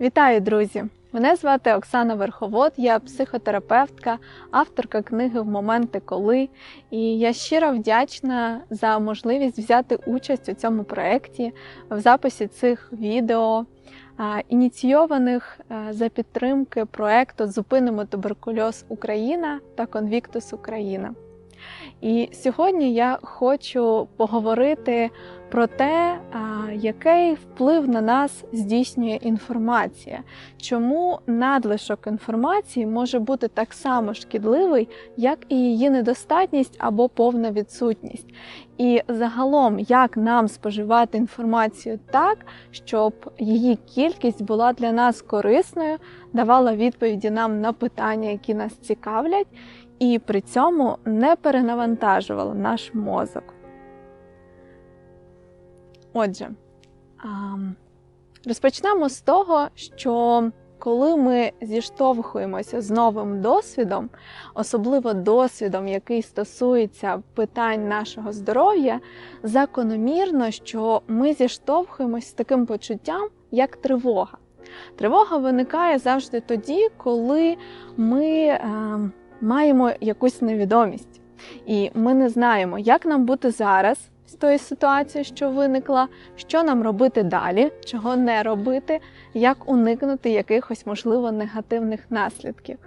Вітаю, друзі! Мене звати Оксана Верховод, я психотерапевтка, авторка книги в моменти коли. І я щиро вдячна за можливість взяти участь у цьому проєкті в записі цих відео, ініційованих за підтримки проєкту Зупинимо туберкульоз Україна та Конвіктус Україна. І сьогодні я хочу поговорити про те, який вплив на нас здійснює інформація, чому надлишок інформації може бути так само шкідливий, як і її недостатність або повна відсутність. І загалом, як нам споживати інформацію так, щоб її кількість була для нас корисною, давала відповіді нам на питання, які нас цікавлять, і при цьому не перенавантажувала наш мозок. Отже, розпочнемо з того, що коли ми зіштовхуємося з новим досвідом, особливо досвідом, який стосується питань нашого здоров'я, закономірно, що ми зіштовхуємося з таким почуттям, як тривога. Тривога виникає завжди тоді, коли ми е, маємо якусь невідомість, і ми не знаємо, як нам бути зараз з тої ситуації, що виникла, що нам робити далі, чого не робити, як уникнути якихось, можливо, негативних наслідків.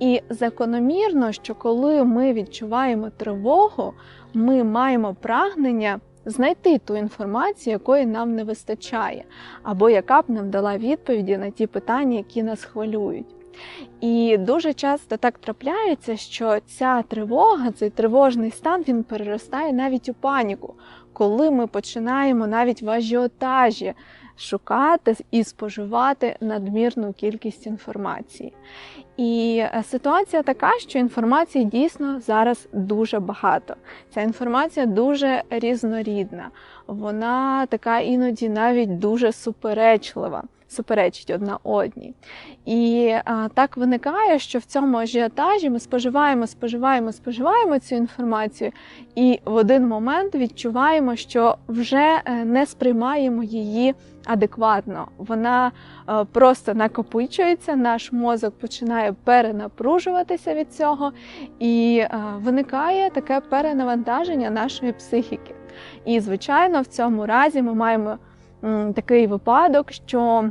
І закономірно, що коли ми відчуваємо тривогу, ми маємо прагнення. Знайти ту інформацію, якої нам не вистачає, або яка б нам дала відповіді на ті питання, які нас хвилюють. І дуже часто так трапляється, що ця тривога, цей тривожний стан, він переростає навіть у паніку, коли ми починаємо навіть в ажіотажі шукати і споживати надмірну кількість інформації. І е, ситуація така, що інформації дійсно зараз дуже багато. Ця інформація дуже різнорідна, вона така іноді навіть дуже суперечлива суперечить одна одній. І а, так виникає, що в цьому ажіотажі ми споживаємо, споживаємо, споживаємо цю інформацію, і в один момент відчуваємо, що вже е, не сприймаємо її адекватно. Вона а, просто накопичується, наш мозок починає перенапружуватися від цього, і а, виникає таке перенавантаження нашої психіки. І, звичайно, в цьому разі ми маємо такий випадок, що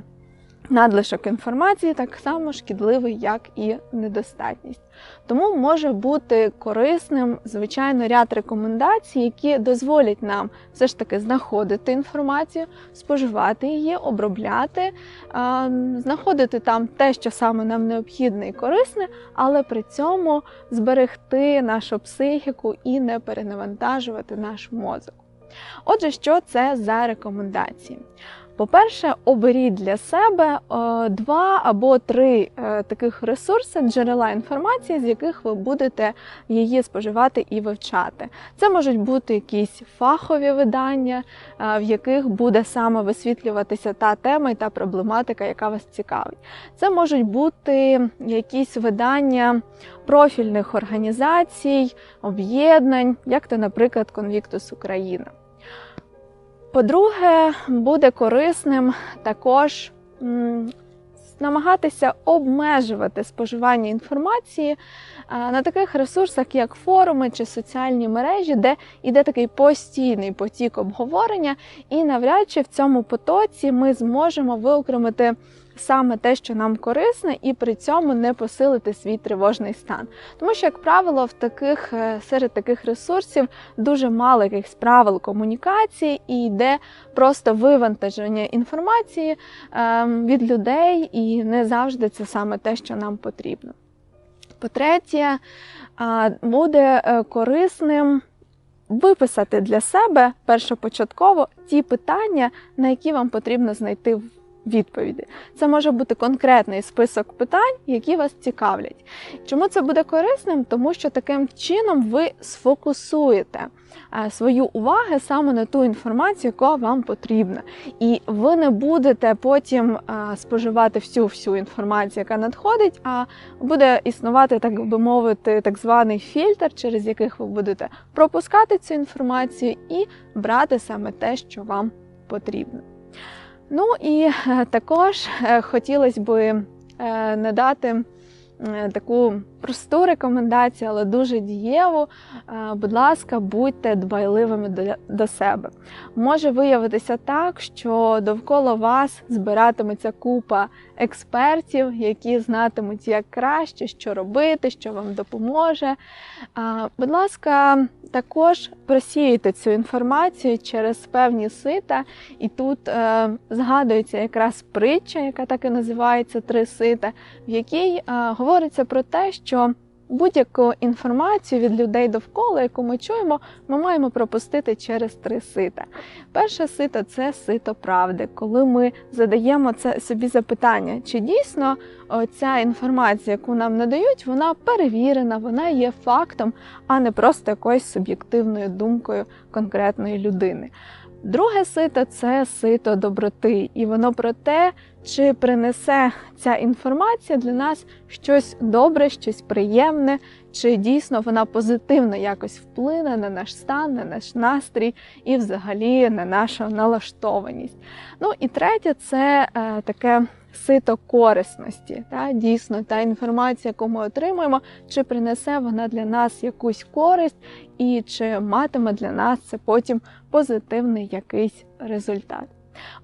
Надлишок інформації так само шкідливий, як і недостатність. Тому може бути корисним, звичайно, ряд рекомендацій, які дозволять нам все ж таки знаходити інформацію, споживати її, обробляти, знаходити там те, що саме нам необхідне і корисне, але при цьому зберегти нашу психіку і не перенавантажувати наш мозок. Отже, що це за рекомендації? По-перше, оберіть для себе е, два або три е, таких ресурси, джерела інформації, з яких ви будете її споживати і вивчати. Це можуть бути якісь фахові видання, е, в яких буде саме висвітлюватися та тема і та проблематика, яка вас цікавить. Це можуть бути якісь видання профільних організацій, об'єднань, як то, наприклад, Конвіктус Україна. По-друге, буде корисним також намагатися обмежувати споживання інформації на таких ресурсах, як форуми чи соціальні мережі, де йде такий постійний потік обговорення, і навряд чи в цьому потоці ми зможемо виокремити саме те, що нам корисне, і при цьому не посилити свій тривожний стан. Тому що, як правило, в таких е, серед таких ресурсів дуже мало якихось правил комунікації і йде просто вивантаження інформації ем, від людей, і не завжди це саме те, що нам потрібно. По-третє, буде е, корисним. Виписати для себе першопочатково ті питання, на які вам потрібно знайти відповіді. Це може бути конкретний список питань, які вас цікавлять. Чому це буде корисним? Тому що таким чином ви сфокусуєте е, свою увагу саме на ту інформацію, яка вам потрібна. І ви не будете потім е, споживати всю всю інформацію, яка надходить, а буде існувати, так би мовити, так званий фільтр, через яких ви будете пропускати цю інформацію і брати саме те, що вам потрібно. Ну і е, також е, хотілося би е, надати таку просту рекомендацію, але дуже дієву. Е, Будь ласка, будьте дбайливими до- себе. Може виявитися так, що довкола вас збиратиметься купа експертів, які знатимуть як краще, що робити, що вам допоможе. Будь ласка, також просіюйте цю інформацію через певні сита, і тут е, згадується якраз притча, яка так і називається Три сита, в якій е, говориться про те, що будь-яку інформацію від людей довкола, яку ми чуємо, ми маємо пропустити через три сита. Перше сито це сито правди, коли ми задаємо це собі запитання, чи дійсно ця інформація, яку нам надають, вона перевірена, вона є фактом, а не просто якоюсь суб'єктивною думкою конкретної людини. Друге сито це сито доброти, і воно про те, чи принесе ця інформація для нас щось добре, щось приємне, чи дійсно вона позитивно якось вплине на наш стан, на наш настрій і взагалі на нашу налаштованість. Ну і третє це е, таке сито корисності. Та? Дійсно, та інформація, яку ми отримуємо, чи принесе вона для нас якусь користь, і чи матиме для нас це потім позитивний якийсь результат.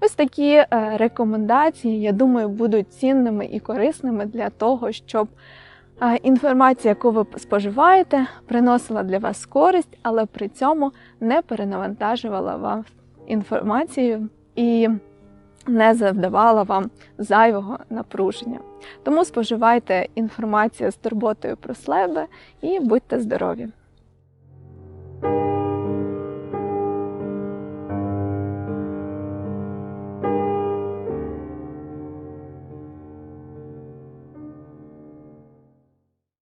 Ось такі е, рекомендації, я думаю, будуть цінними і корисними для того, щоб інформація, яку ви споживаєте, приносила для вас користь, але при цьому не перенавантажувала вам інформацію і не завдавала вам зайвого напруження. Тому споживайте інформацію з турботою про себе і будьте здорові!